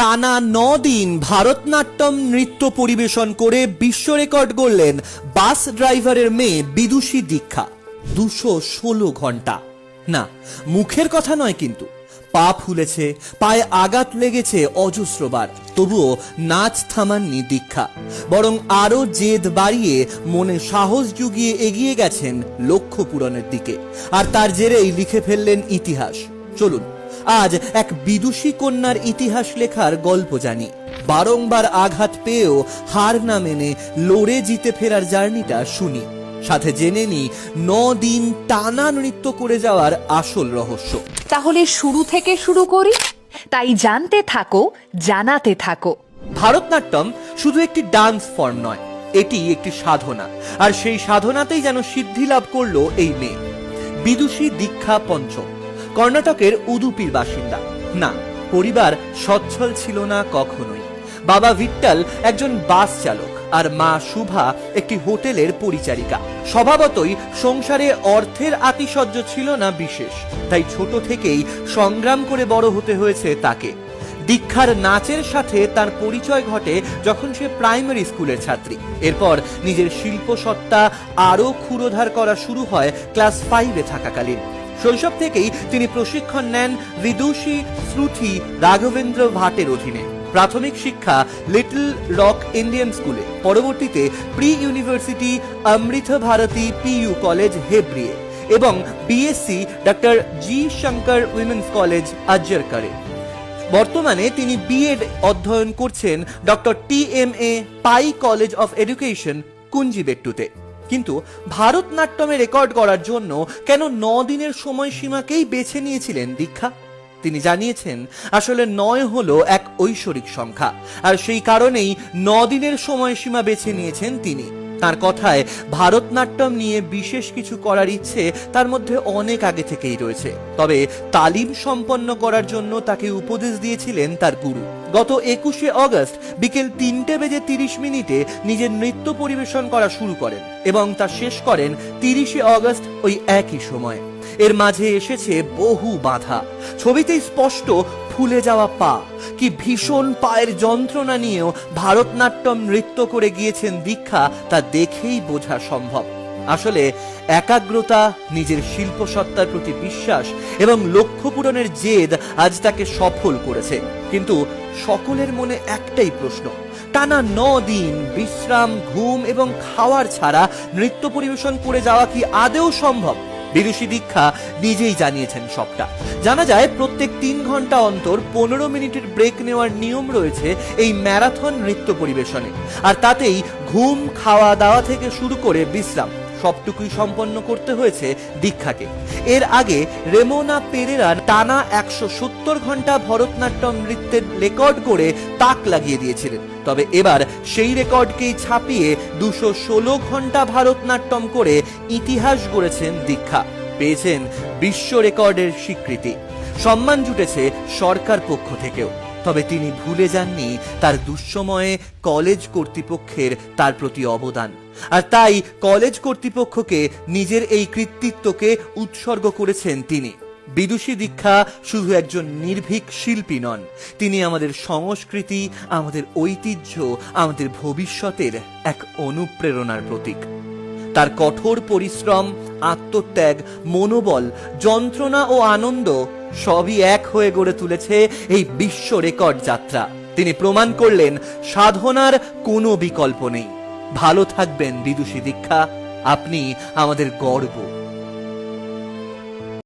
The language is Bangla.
টানা দিন ভারতনাট্যম নৃত্য পরিবেশন করে বিশ্ব রেকর্ড গড়লেন বাস ড্রাইভারের মেয়ে বিদুষী দীক্ষা। দুশো ষোলো ঘণ্টা। না, মুখের কথা নয় কিন্তু। পা ফুলেছে, পায়ে আঘাত লেগেছে অজস্রবার তবুও নাচ থামাননি দীক্ষা। বরং আরও জেদ বাড়িয়ে মনে সাহস জুগিয়ে এগিয়ে গেছেন লক্ষ্য পূরণের দিকে। আর তার জেরেই লিখে ফেললেন ইতিহাস। চলুন। আজ এক বিদুষী কন্যার ইতিহাস লেখার গল্প জানি। বারংবার আঘাত পেয়েও হার না মেনে লড়ে জিতে ফেরার জার্নিটা শুনি। সাথে জেনে নি ন দিন টানা নৃত্য করে যাওয়ার আসল রহস্য। তাহলে শুরু থেকে শুরু করি? তাই জানতে থাকো জানাতে থাকো। ভারতনাট্যম শুধু একটি ডান্স ফর্ম নয় এটি একটি সাধনা। আর সেই সাধনাতেই যেন সিদ্ধি লাভ করল এই মেয়ে। বিদুষী দীক্ষা পঞ্চম। কর্ণাটকের উদুপির বাসিন্দা। না, পরিবার সচ্ছল ছিল না কখনোই। বাবা ভিট্টাল একজন বাস চালক আর মা শুভা একটি হোটেলের পরিচারিকা। স্বভাবতই সংসারে অর্থের আতিশয্য ছিল না বিশেষ, তাই ছোট থেকেই সংগ্রাম করে বড় হতে হয়েছে তাকে। দীক্ষার নাচের সাথে তার পরিচয় ঘটে যখন সে প্রাইমারি স্কুলের ছাত্রী। এরপর নিজের শিল্প সত্তা আরও ক্ষুরোধার করা শুরু হয় ক্লাস ফাইভে থাকাকালীন। শৈশব থেকেই তিনি প্রশিক্ষণ নেন বিদুষী শ্রুতি রাঘবেন্দ্র ভাটের অধীনে। প্রাথমিক শিক্ষা লিটল রক ইন্ডিয়ান স্কুলে। পরবর্তীতে pre university Amrita Bharati PU college হেব্রিয়ে এবং BSc doctor G Shankar women's college আজ্জরকারে বর্তমানে তিনি বিএড অধ্যয়ন করছেন doctor T M A Pai college of education, কুঞ্জিবেট্টুতে। কিন্তু ভারতনাট্যমে রেকর্ড করার জন্য কেন ন দিনের সময়সীমাকেই বেছে নিয়েছিলেন দীক্ষা? তিনি জানিয়েছেন, আসলে নয় হলো এক ঐশ্বরিক সংখ্যা, আর সেই কারণেই ন দিনের সময়সীমা বেছে নিয়েছেন তিনি। তার কথায়, ভারতনাট্যম নিয়ে বিশেষ কিছু করার ইচ্ছে তার মধ্যে অনেক আগে থেকেই রয়েছে। তবে তালিম সম্পন্ন করার জন্য তাকে উপদেশ দিয়েছিলেন তার গুরু। গত একুশে অগস্ট বিকেল তিনটে বেজে তিরিশ মিনিটে নিজের নৃত্য পরিবেশন করা শুরু করেন এবং তা শেষ করেন তিরিশে অগস্ট ওই একই সময়। এর মাঝে এসেছে বহু বাধা। ছবিতেই স্পষ্ট ফুলে যাওয়া পা। কি ভীষণ পায়ের যন্ত্রণা নিয়েও ভারতনাট্যম নৃত্য করে গিয়েছেন দীক্ষা, তা দেখেই বোঝা সম্ভব। আসলে একাগ্রতা, নিজের শিল্প সত্তার প্রতি বিশ্বাস এবং লক্ষ্য পূরণের জেদ আজ তাকে সফল করেছে। কিন্তু সকলের মনে একটাই প্রশ্ন, টানা ন দিন বিশ্রাম, ঘুম এবং খাওয়ার ছাড়া নৃত্য পরিবেশন করে যাওয়া কি আদেও সম্ভব? বিদুষী দীক্ষা নিজেই জানিয়েছেন সবটা। জানা যায়, প্রত্যেক তিন ঘণ্টা অন্তর পনেরো মিনিটের ব্রেক নেওয়ার নিয়ম রয়েছে এই ম্যারাথন নৃত্য পরিবেশনে। আর তাতেই ঘুম খাওয়া দাওয়া থেকে শুরু করে বিশ্রাম। সবটুকুই সম্পন্ন করতে হয়েছে দীক্ষাকে। এর আগে রেমোনা পেরেরা টানা একশো সত্তর ঘণ্টা ভরতনাট্যম নৃত্যের রেকর্ড করে তাক লাগিয়ে দিয়েছিলেন। তবে এবার সেই রেকর্ডকেই ছাপিয়ে দুশো ষোলো ঘণ্টা ভারতনাট্যম করে ইতিহাস গড়েছেন দীক্ষা। পেয়েছেন বিশ্ব রেকর্ডের স্বীকৃতি। সম্মান জুটেছে সরকার পক্ষ থেকেও। তবে তিনি ভুলে যাননি তার দুঃসময়ে কলেজ কর্তৃপক্ষের তার প্রতি অবদান। আর তাই কলেজ কর্তৃপক্ষকে নিজের এই কৃতিত্বকে উৎসর্গ করেছেন তিনি। বিদুষী দীক্ষা শুধু একজন নির্ভীক শিল্পী নন, তিনি আমাদের সংস্কৃতি, আমাদের ঐতিহ্য, আমাদের ভবিষ্যতের এক অনুপ্রেরণার প্রতীক। তার কঠোর পরিশ্রম, আত্মত্যাগ, মনোবল, যন্ত্রণা ও আনন্দ সবই এক হয়ে গড়ে তুলেছে এই বিশ্ব রেকর্ড যাত্রা। তিনি প্রমাণ করলেন, সাধনার কোনো বিকল্প নেই। ভালো থাকবেন বিদুষী দীক্ষা। আপনি আমাদের গর্ব।